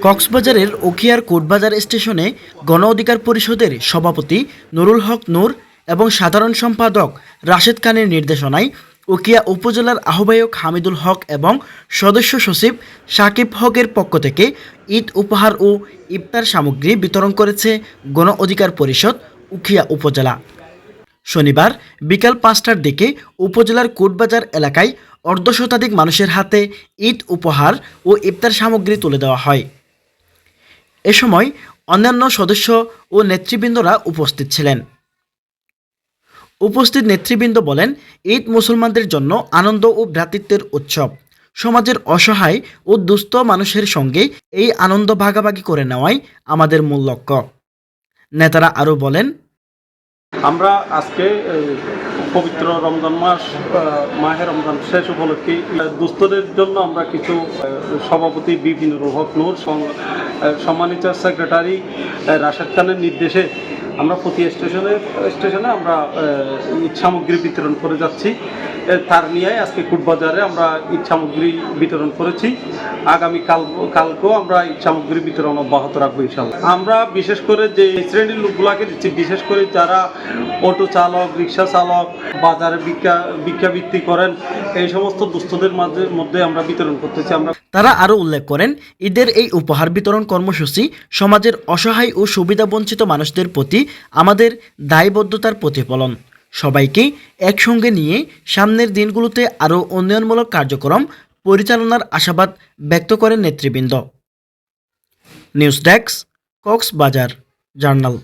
কক্সবাজারের ওখিয়ার কোটবাজার স্টেশনে গণ অধিকার পরিষদের সভাপতি নুরুল হক নূর এবং সাধারণ সম্পাদক রাশেদ খানের নির্দেশনায় উকিয়া উপজেলার আহ্বায়ক হামিদুল হক এবং সদস্য সচিব সাকিব হকের পক্ষ থেকে ঈদ উপহার ও ইফতার সামগ্রী বিতরণ করেছে গণ অধিকার পরিষদ উখিয়া উপজেলা। শনিবার বিকাল পাঁচটার দিকে উপজেলার কোটবাজার এলাকায় অর্ধশতাধিক মানুষের হাতে ঈদ উপহার ও ইফতার সামগ্রী তুলে দেওয়া হয়। এ সময় অন্যান্য সদস্য ও নেতৃবৃন্দরা উপস্থিত ছিলেন। উপস্থিত নেতৃবৃন্দ বলেন ঈদ মুসলমানদের জন্য আনন্দ ও ভ্রাতৃত্বের উৎসব। সমাজের অসহায় ও দুস্থ মানুষের সঙ্গে এই আনন্দ ভাগাভাগি করে নেওয়াই আমাদের মূল লক্ষ্য। নেতারা আরও বলেন আমরা আজকে পবিত্র রমজান মাস মাহে রমজান শেষ উপলক্ষে দুস্থদের জন্য আমরা কিছু সভাপতি বিপিন হক নূর সম্মানিত সেক্রেটারি রাশেদ খানের নির্দেশে আমরা প্রতি স্টেশনে স্টেশনে আমরা ঈদ সামগ্রী বিতরণ করে যাচ্ছি। তার নিয়ে আজকে কুটবাজারে আমরা ঈদ সামগ্রী বিতরণ করেছি। আগামী কাল, কালকেও আমরা ঈদ সামগ্রী বিতরণ অব্যাহত রাখব ইনশাল্লাহ আমরা বিশেষ করে যে শ্রেণির লোকগুলাকে দিচ্ছি, বিশেষ করে যারা অটো চালক, রিক্সা চালক, বাজারে ভিক্ষা ভিক্ষাবৃত্তি করেন, এই সমস্ত দুস্থদের মাঝে, মধ্যে আমরা বিতরণ করতেছি। আমরা তারা আরও উল্লেখ করেন, ঈদের এই উপহার বিতরণ কর্মসূচি সমাজের অসহায় ও সুবিধাবঞ্চিত মানুষদের প্রতি আমাদের দায়বদ্ধতার প্রতিফলন। সবাইকে একসঙ্গে নিয়ে সামনের দিনগুলোতে আরও উন্নয়নমূলক কার্যক্রম পরিচালনার আশাবাদ ব্যক্ত করেন নেতৃবৃন্দ। News desk, Cox's Bazar, journal.